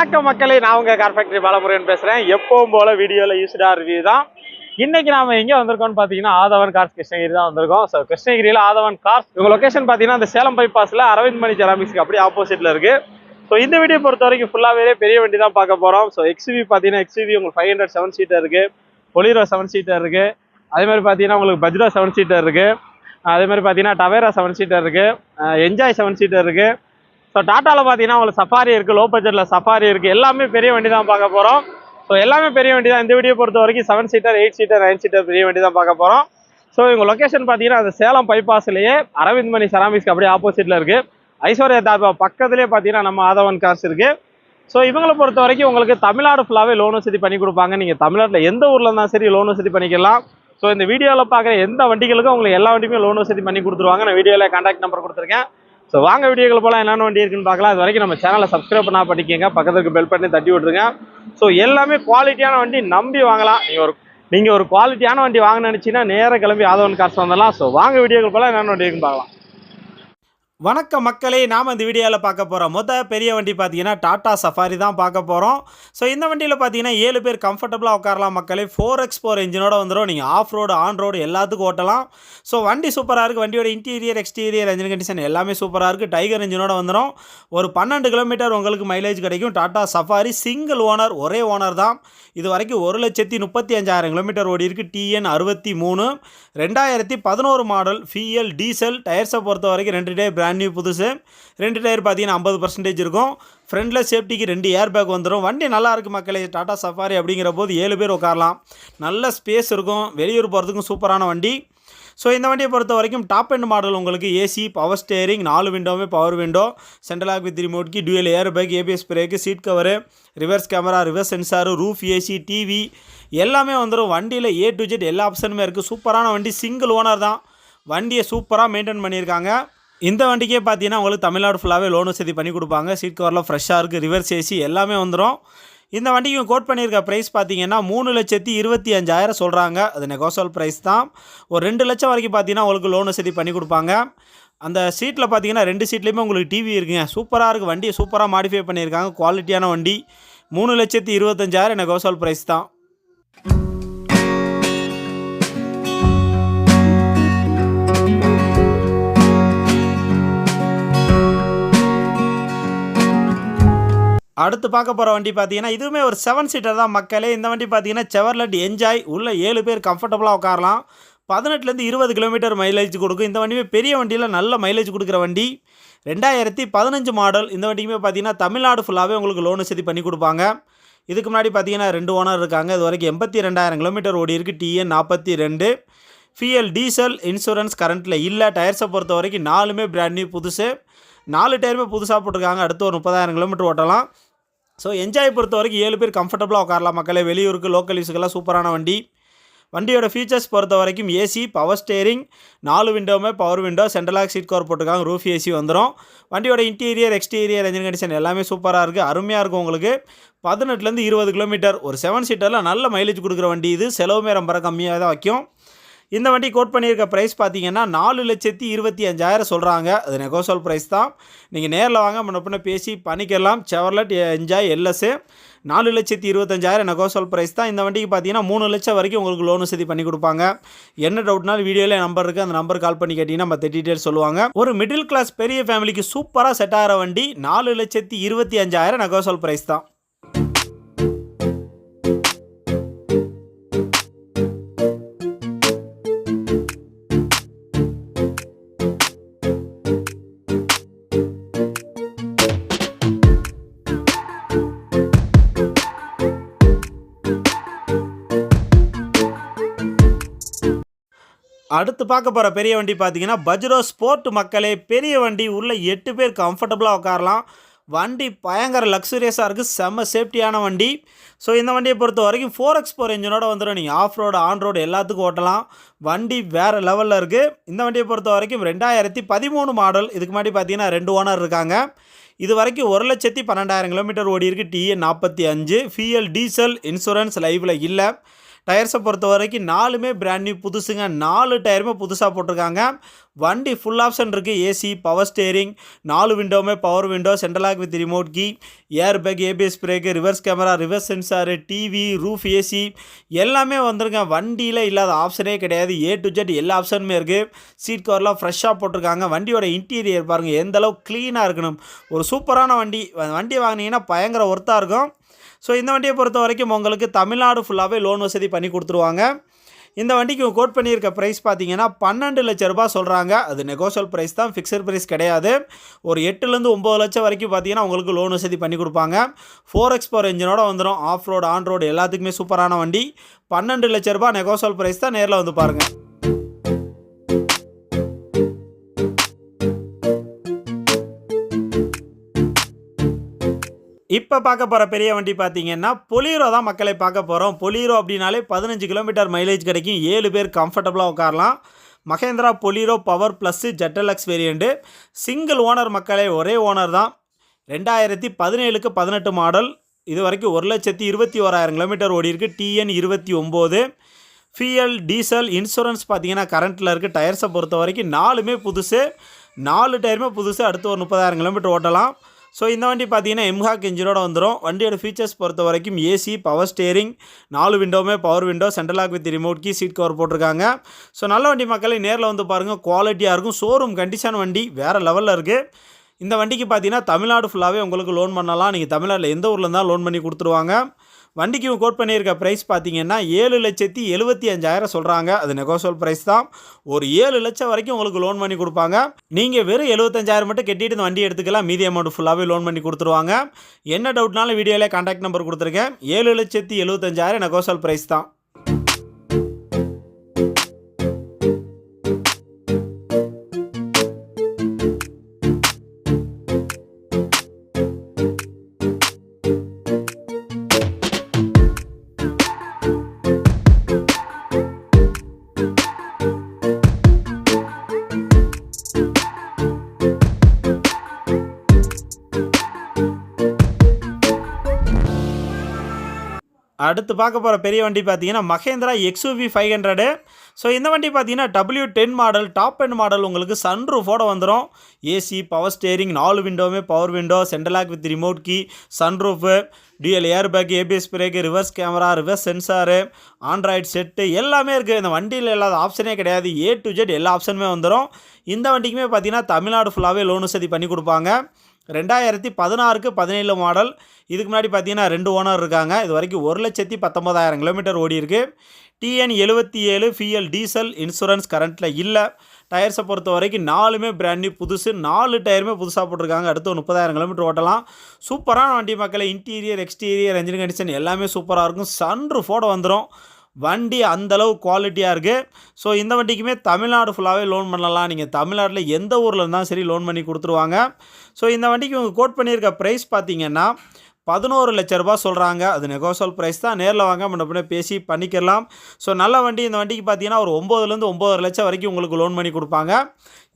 வணக்கம் மக்களே நான் உங்கள் கார் ஃபேக்டரி பாலமுருகன் பேசுகிறேன் எப்பவும் போல் வீடியோவில் யூஸ்டாக ரிவ்யூ தான். இன்றைக்கி நாம் எங்கே வந்திருக்கோம்னு பார்த்தீங்கன்னா ஆதவன் கார்ஸ் கிருஷ்ணகிரி தான் வந்திருக்கோம். ஸோ கிருஷ்ணகிரியில் ஆதவன் கார்ஸ் இவங்க லொகேஷன் பார்த்தீங்கன்னா அந்த சேலம் பைபாஸில் அரவிந்த் மணி ஜெராமிக்ஸ்க்கு அப்படியே ஆப்போசிட்டில் இருக்குது ஸோ இந்த வீடியோ பொறுத்த வரைக்கும் ஃபுல்லாகவே பெரிய வண்டி தான் பார்க்க போகிறோம் ஸோ எக்ஸ்யூவி பார்த்தீங்கன்னா எக்ஸ்யூவி உங்களுக்கு ஃபைவ் ஹண்ட்ரட் செவன் சீட்டர் இருக்குது பொலிரோ செவன் சீட்டர் இருக்குது அதே மாதிரி உங்களுக்கு பஜ்ரோ செவன் சீட்டர் இருக்குது அதே மாதிரி டவேரா செவன் சீட்டர் இருக்குது என்ஜாய் செவன் சீட்டர் இருக்குது ஸோ டாட்டாவில் பார்த்தீங்கன்னா உங்களுக்கு சஃபாரி இருக்குது லோ பட்ஜெட்டில் சஃபாரி இருக்குது எல்லாமே பெரிய வண்டி தான் பார்க்க போகிறோம் ஸோ எல்லாமே பெரிய வண்டி தான் இந்த வீடியோ பொறுத்த வரைக்கும் seven seater eight seater nine seater பெரிய வண்டி தான் பார்க்க போகிறோம் ஸோ இவங்க லொக்கேஷன் பார்த்தீங்கன்னா அந்த சேலம் பைபாஸ்லேயே அரவிந்த் மணி செராமிக்ஸ்க்கு அப்படியே ஆப்போசிட்டில் இருக்குது ஐஸ்வர்யா தாபா பக்கத்துலேயே பார்த்தீங்கன்னா நம்ம ஆதவன் கார்ஸ் இருக்குது ஸோ இவங்களை பொறுத்த வரைக்கும் உங்களுக்கு தமிழ்நாடு ஃபுல்லாகவே லோன் வசதி பண்ணி கொடுப்பாங்க. நீங்கள் தமிழ்நாட்டில் எந்த ஊரில் இருந்தாலும் சரி லோன் வசதி பண்ணிக்கலாம். ஸோ இந்த வீடியோவில் பார்க்குற எந்த வண்டிகளுக்கும் உங்களுக்கு எல்லா வண்டியுமே லோன் வசதி பண்ணி கொடுத்துருவாங்க. நான் வீடியோவில் கான்டாக்ட் நம்பர் கொடுத்துருக்கேன். ஸோ வாங்க வீடியோக்கள் போல என்னென்ன வண்டி இருக்குன்னு பார்க்கலாம். அது வரைக்கும் நம்ம சேனலை சப்ஸ்கிரைப் பண்ணா பண்ணிக்கோங்க. பக்கத்துக்கு பெல் பண்ணி தட்டி விட்டுருங்க. ஸோ எல்லாமே குவாலிட்டியான வண்டி நம்பி வாங்கலாம். நீங்கள் ஒரு நீங்கள் ஒரு குவாலிட்டியான வண்டி வாங்க நினச்சின்னா நேராக கிளம்பி ஆதவன் காசு வந்துடலாம். ஸோ வாங்க வீடியோக்கள் போல என்னென்ன வண்டி இருக்குன்னு பார்க்கலாம். வணக்கம் மக்களே நாம் இந்த வீடியோவில் பார்க்க போகிறோம் மொத்த பெரிய வண்டி பார்த்தீங்கன்னா டாட்டா சஃபாரி தான் பார்க்க போகிறோம் ஸோ இந்த வண்டியில் பார்த்தீங்கன்னா ஏழு பேர் கம்ஃபர்டபுளாக உட்காரலாம் மக்களே. ஃபோர் எக்ஸ் ஃபோர் இன்ஜினோட வந்துடும் நீங்கள் ஆஃப் ரோடு ஆன் ரோடு எல்லாத்துக்கும் ஓட்டலாம். ஸோ வண்டி சூப்பராக இருக்குது வண்டியோட இன்டீரியர் எக்ஸ்டீரியர் இன்ஜின் கண்டிஷன் எல்லாமே சூப்பராக இருக்குது டைகர் இன்ஜினோட வந்துடும் ஒரு பன்னெண்டு கிலோமீட்டர் உங்களுக்கு மைலேஜ் கிடைக்கும். டாட்டா சஃபாரி சிங்கிள் ஓனர் ஒரே ஓனர் தான். இது வரைக்கும் ஒரு லட்சத்தி முப்பத்தி அஞ்சாயிரம் கிலோமீட்டர் ஓடி இருக்குது டிஎன் அறுபத்தி மூணு. ரெண்டாயிரத்தி பதினோரு மாடல் ஃபிஎல் டீசல் டயர்ஸை பொறுத்த வரைக்கும் ரெண்டு டே பிராண்ட் நியூ புதுசு. ரெண்டு டயர் பார்த்தீங்கன்னா ஐம்பது பர்சன்டேஜ் இருக்கும். ஃப்ரண்டில் சேஃப்டிக்கு ரெண்டு ஏர் பேக் வந்துடும் வண்டி நல்லா இருக்குது மக்களே. டாடா சஃபாரி அப்படிங்கிற போது ஏழு பேர் உட்காரலாம். நல்ல ஸ்பேஸ் இருக்கும். வெளியூர் போகிறதுக்கும் சூப்பரான வண்டி. ஸோ இந்த வண்டியை பொறுத்த வரைக்கும் டாப் அண்ட் மாடல் உங்களுக்கு ஏசி பவர் ஸ்டேரிங் நாலு விண்டோவுமே power window central lock with ரிமோட்க்கு dual air bag ABS brake seat cover reverse camera reverse sensor roof AC TV எல்லாமே வந்துடும் வண்டியில் ஏ டு ஜெட் எல்லா ஆப்ஷனுமே இருக்குது சூப்பரான வண்டி. சிங்கிள் ஓனர் தான். வண்டியை சூப்பராக மெயின்டைன் பண்ணியிருக்காங்க. இந்த வண்டிக்கே பார்த்தீங்கன்னா உங்களுக்கு தமிழ்நாடு ஃபுல்லாகவே லோன் வசதி பண்ணி கொடுப்பாங்க. சீட் கவரில் ஃப்ரெஷ்ஷாக இருக்குது ரிவர்ஸ் ஏசி எல்லாமே வந்துடும் இந்த வண்டிக்கு கோட் பண்ணியிருக்க ப்ரைஸ் பார்த்தீங்கன்னா மூணு லட்சத்தி இருபத்தி அஞ்சாயிரம் சொல்கிறாங்க அது நெகோசல் ப்ரைஸ் தான். ஒரு ரெண்டு லட்சம் வரைக்கும் பார்த்தீங்கன்னா உங்களுக்கு லோன் வசதி பண்ணி கொடுப்பாங்க. அந்த சீட்டில் பார்த்தீங்கன்னா ரெண்டு சீட்லேயுமே உங்களுக்கு டிவி இருக்குங்க. சூப்பராக இருக்குது வண்டியை சூப்பராக மாடிஃபை பண்ணியிருக்காங்க. குவாலிட்டியான வண்டி. மூணு லட்சத்தி இருபத்தஞ்சாயிரம் நெகோசல் ப்ரைஸ் தான். அடுத்து பார்க்க போகிற வண்டி பார்த்தீங்கன்னா இதுவுமே ஒரு செவன் சீட்டர் தான் மக்களே. இந்த வண்டி பார்த்தீங்கன்னா செவர்லட் என்ஜாய் உள்ள ஏழு பேர் கம்ஃபர்டபுளாக உட்காரலாம். பதினெட்டுலேருந்து இருபது கிலோமீட்டர் மைலேஜ் கொடுக்கும். இந்த வண்டியுமே பெரிய வண்டியில் நல்ல மைலேஜ் கொடுக்குற வண்டி. ரெண்டாயிரத்தி பதினஞ்சு மாடல் இந்த வண்டிக்குமே பார்த்தீங்கன்னா தமிழ்நாடு ஃபுல்லாகவே உங்களுக்கு லோன் வசதி பண்ணி கொடுப்பாங்க. இதுக்கு முன்னாடி பார்த்தீங்கன்னா ரெண்டு ஓனர் இருக்காங்க. இது வரைக்கும் எண்பத்தி ரெண்டாயிரம் கிலோமீட்டர் ஓடி இருக்குது டிஎன் நாற்பத்தி ரெண்டு. ஃபிஎல் டீசல் இன்சூரன்ஸ் கரண்ட்டில் இல்லை. டயர்ஸை பொறுத்த வரைக்கும் நாலுமே பிராண்ட் நியூ புதுசு. நாலு டயருமே புதுசாக போட்டிருக்காங்க. அடுத்து ஒரு முப்பதாயிரம் கிலோமீட்டர் ஓட்டலாம். ஸோ என்ஜாய் பொறுத்த வரைக்கும் ஏழு பேர் கம்ஃபர்டபுளாக உட்காரலாம். மக்களே வெளியூருக்கு லோக்கல் யூஸுக்கெல்லாம் சூப்பரான வண்டி. வண்டியோட ஃபீச்சர்ஸ் பொறுத்த வரைக்கும் ஏசி பவர் ஸ்டேரிங் நாலு விண்டோவுமே power window central lock seat cover போட்டிருக்காங்க ரூஃப் ஏசி வந்துடும் வண்டியோட இன்டீரியர் எக்ஸ்டீரியர் என்ஜின் கண்டிஷன் எல்லாமே சூப்பராக இருக்குது அருமையாக இருக்கும் உங்களுக்கு. பதினெட்டுலேருந்து இருபது கிலோமீட்டர் ஒரு செவன் சீட்டரில் நல்ல மைலேஜ் கொடுக்குற வண்டி இது. செலவுமே ரொம்ப கம்மியாக தான் வைக்கும். இந்த வண்டி கோட் பண்ணியிருக்க ப்ரைஸ் பார்த்தீங்கன்னா நாலு லட்சத்தி இருபத்தி அஞ்சாயிரம் சொல்கிறாங்க அது நெகோசல் ப்ரைஸ் தான். நீங்கள் நேரில் வாங்க முன்ன பேசி பண்ணிக்கலாம். செவர்லட் என்ஜாய் எல்எஸ்ஸு நாலு லட்சத்தி இருபத்தஞ்சாயிரம் நெகோசல் ப்ரைஸ் தான். இந்த வண்டிக்கு பார்த்தீங்கன்னா மூணு லட்சம் வரைக்கும் உங்களுக்கு லோன் வசதி பண்ணி கொடுப்பாங்க. என்ன டவுட்னாலும் வீடியோவில் நம்பர் இருக்குது அந்த நம்பர் கால் பண்ணி கேட்டிங்கன்னா மற்ற டீட்டெயில் சொல்லுவாங்க. ஒரு மிடில் கிளாஸ் பெரிய ஃபேமிலிக்கு சூப்பராக செட் ஆகிற வண்டி நாலு லட்சத்தி இருபத்தி அஞ்சாயிரம் நெகோசல் ப்ரைஸ் தான். அடுத்து பார்க்க போகிற பெரிய வண்டி பார்த்தீங்கன்னா பஜ்ரோ ஸ்போர்ட் மக்களே பெரிய வண்டி. உள்ள எட்டு பேர் கம்ஃபர்டபுளாக உட்காரலாம். வண்டி பயங்கர லக்ஸுரியஸாக இருக்குது செம்ம சேஃப்டியான வண்டி. ஸோ இந்த வண்டியை பொறுத்த வரைக்கும் ஃபோர் எக்ஸ் ஃபோர் இன்ஜினோட வந்துடும் நீங்கள் ஆஃப் ரோடு ஆன் ரோடு எல்லாத்துக்கும் ஓட்டலாம். வண்டி வேறு லெவலில் இருக்குது இந்த வண்டியை பொறுத்த வரைக்கும் ரெண்டாயிரத்தி பதிமூணு மாடல் இதுக்கு முன்னாடி பார்த்தீங்கன்னா ரெண்டு ஓனர் இருக்காங்க. இது வரைக்கும் ஒரு லட்சத்தி பன்னெண்டாயிரம் கிலோமீட்டர் ஓடி இருக்குது டிஏ நாற்பத்தி அஞ்சு. ஃபிஎல் டீசல் இன்சூரன்ஸ் லைவில் இல்லை. டயர்ஸை பொறுத்த வரைக்கும் நாலுமே பிராண்ட் நியூ புதுசுங்க. நாலு டயருமே புதுசாக போட்டிருக்காங்க. வண்டி ஃபுல் ஆப்ஷன் இருக்குது ஏசி பவர் ஸ்டேரிங் நாலு விண்டோவுமே power window central lock with remote key air bag ABS brake reverse camera reverse sensor TV roof AC எல்லாமே வந்துருங்க வண்டியில் இல்லாத ஆப்ஷனே கிடையாது. ஏ டு ஜெட் எல்லா ஆப்ஷனுமே இருக்குது சீட் கவர்லாம் ஃப்ரெஷ்ஷாக போட்டிருக்காங்க. வண்டியோட இன்டீரியர் பாருங்கள் எந்த அளவுக்கு க்ளீனாக இருக்கணும். ஒரு சூப்பரான வண்டி. வண்டி வாங்கினீங்கன்னா பயங்கர ஒர்த்தாக இருக்கும். ஸோ இந்த வண்டியை பொறுத்த வரைக்கும் உங்களுக்கு தமிழ்நாடு ஃபுல்லாகவே லோன் வசதி பண்ணி கொடுத்துருவாங்க. இந்த வண்டிக்கு கோட் பண்ணியிருக்க ப்ரைஸ் பார்த்தீங்கன்னா பன்னெண்டு லட்ச ரூபா சொல்கிறாங்க அது நெகோஷியல் ப்ரைஸ் தான். ஃபிக்ஸட் ப்ரைஸ் கிடையாது. ஒரு எட்டுலேருந்து ஒம்பது லட்சம் வரைக்கும் பார்த்தீங்கன்னா உங்களுக்கு லோன் வசதி பண்ணி கொடுப்பாங்க. ஃபோர் எக்ஸ் ஃபோர் இன்ஜினோட வந்துடும் ஆஃப் ரோடு ஆன் ரோடு எல்லாத்துக்குமே சூப்பரான வண்டி. பன்னெண்டு லட்ச ரூபா நெகோஷியல் ப்ரைஸ் தான். நேரில் வந்து பாருங்கள் இப்போ பார்க்க போகிற பெரிய வண்டி பார்த்தீங்கன்னா பொலீரோ தான் மக்களை பார்க்க போகிறோம் பொலீரோ அப்படின்னாலே பதினஞ்சு கிலோமீட்டர் மைலேஜ் கிடைக்கும். ஏழு பேர் கம்ஃபர்டபுளாக உட்காரலாம். Mahindra Bolero power plus ஜெட்டலக்ஸ் variant single owner மக்களே ஒரே ஓனர் தான். ரெண்டாயிரத்தி பதினேழுக்கு பதினெட்டு மாடல் இது வரைக்கும் ஒரு லட்சத்தி இருபத்தி ஓராயிரம் கிலோமீட்டர் ஓடிருக்கு டிஎன் இருபத்தி ஒம்பது. ஃபியல் டீசல் இன்சூரன்ஸ் பார்த்தீங்கன்னா கரண்ட்டில் இருக்குது டயர்ஸை பொறுத்த வரைக்கும் நாலுமே புதுசு. நாலு டயருமே புதுசு. அடுத்து ஒரு முப்பதாயிரம் கிலோமீட்டர் ஓட்டலாம். ஸோ இந்த வண்டி பார்த்தீங்கன்னா எம்ஹாக் இன்ஜினோட வந்துடும் வண்டியோட ஃபீச்சர்ஸ் பொறுத்த வரைக்கும் ஏசி பவர் ஸ்டேரிங் நாலு விண்டோவுமே power window central lock with remote key seat cover போட்டிருக்காங்க. ஸோ நல்ல வண்டி மக்களை நேரில் வந்து பாருங்கள் குவாலிட்டியாக இருக்கும். ஷோரூம் கண்டிஷன் வண்டி வேறு லெவலில் இருக்குது இந்த வண்டிக்கு பார்த்தீங்கன்னா தமிழ்நாடு ஃபுல்லாகவே உங்களுக்கு லோன் பண்ணலாம். நீங்கள் தமிழ்நாட்டில் எந்த ஊரில் இருந்தால் லோன் பண்ணி கொடுத்துருவாங்க. வண்டிக்கு கோட் பண்ணியிருக்க ப்ரைஸ் பார்த்தீங்கன்னா ஏழு லட்சத்தி எழுபத்தி அஞ்சாயிரம் சொல்கிறாங்க அது நெகோசியல் ப்ரைஸ் தான். ஒரு ஏழு லட்சம் வரைக்கும் உங்களுக்கு லோன் பண்ணி கொடுப்பாங்க. நீங்கள் வெறும் எழுபத்தஞ்சாயிரம் மட்டும் கட்டிட்டு இந்த வண்டி எடுத்துக்கலாம். மீதி அமௌண்ட் ஃபுல்லாகவே லோன் பண்ணி கொடுத்துருவாங்க. என்ன டவுட்னாலும் வீடியோவில் கான்டாக்ட் நம்பர் கொடுத்துருக்கேன். ஏழு லட்சத்தி எழுபத்தஞ்சாயிரம் நெகோசியல் ப்ரைஸ் தான். அடுத்து பார்க்க போகிற பெரிய வண்டி பார்த்தீங்கன்னா Mahindra XUV five hundred so இந்த வண்டி பார்த்தீங்கன்னா W ten model top end model உங்களுக்கு சன்ரூஃபோட வந்துடும் ஏசி பவர் ஸ்டேரிங் நாலு விண்டோவுமே power window central lock with remote key sunroof dual air bag ABS brake reverse camera reverse sensor android set எல்லாமே இருக்குது இந்த வண்டியில் இல்லாத ஆப்ஷனே கிடையாது. ஏ டு ஜெட் எல்லா ஆப்ஷனுமே வந்துடும் இந்த வண்டிக்குமே பார்த்தீங்கன்னா தமிழ்நாடு ஃபுல்லாகவே லோன் வசதி பண்ணி கொடுப்பாங்க. ரெண்டாயிரத்தி பதினாறுக்கு பதினேழு மாடல். இதுக்கு முன்னாடி பார்த்தீங்கன்னா ரெண்டு ஓனர் இருக்காங்க. இது வரைக்கும் ஒரு லட்சத்தி பத்தொம்பதாயிரம் கிலோமீட்டர் ஓடி இருக்கு. டிஎன் எழுபத்தி ஏழு ஃபிஎல் டீசல் இன்சூரன்ஸ் கரண்ட்டில் இல்லை. டயர்ஸை பொறுத்த வரைக்கும் நாலுமே பிராண்ட் நியூ புதுசு. நாலு டயருமே புதுசாக போட்டிருக்காங்க. அடுத்து முப்பதாயிரம் கிலோமீட்டர் ஓட்டலாம். சூப்பரான வண்டி மக்களை இன்டீரியர் எக்ஸ்டீரியர் என்ஜின் கண்டிஷன் எல்லாமே சூப்பராக இருக்கும். சன்ரூஃபோட வந்துடும் வண்டி அந்தளவு குவாலிட்டியாக இருக்குது ஸோ இந்த வண்டிக்குமே தமிழ்நாடு ஃபுல்லாகவே லோன் பண்ணலாம். நீங்கள் தமிழ்நாட்டில் எந்த ஊரில் இருந்தாலும் சரி லோன் பண்ணி கொடுத்துருவாங்க. ஸோ இந்த வண்டிக்கு உங்கள் கோட் பண்ணியிருக்க ப்ரைஸ் பார்த்தீங்கன்னா பதினோரு லட்ச ரூபா சொல்கிறாங்க அது நெகோசல் ப்ரைஸ் தான். நேரில் வாங்க முன்ன பேசி பண்ணிக்கலாம் ஸோ நல்ல வண்டி. இந்த வண்டிக்கு பார்த்தீங்கன்னா ஒரு ஒம்போதுலேருந்து ஒம்பது லட்சம் வரைக்கும் உங்களுக்கு லோன் பண்ணி கொடுப்பாங்க.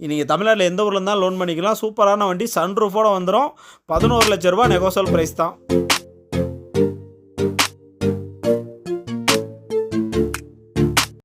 நீங்கள் தமிழ்நாட்டில் எந்த ஊரில் இருந்தாலும் லோன் பண்ணிக்கலாம். சூப்பரான வண்டி. சன்ரூஃபோடு வந்துடும் பதினோரு லட்ச ரூபா நெகோசல் ப்ரைஸ் தான்.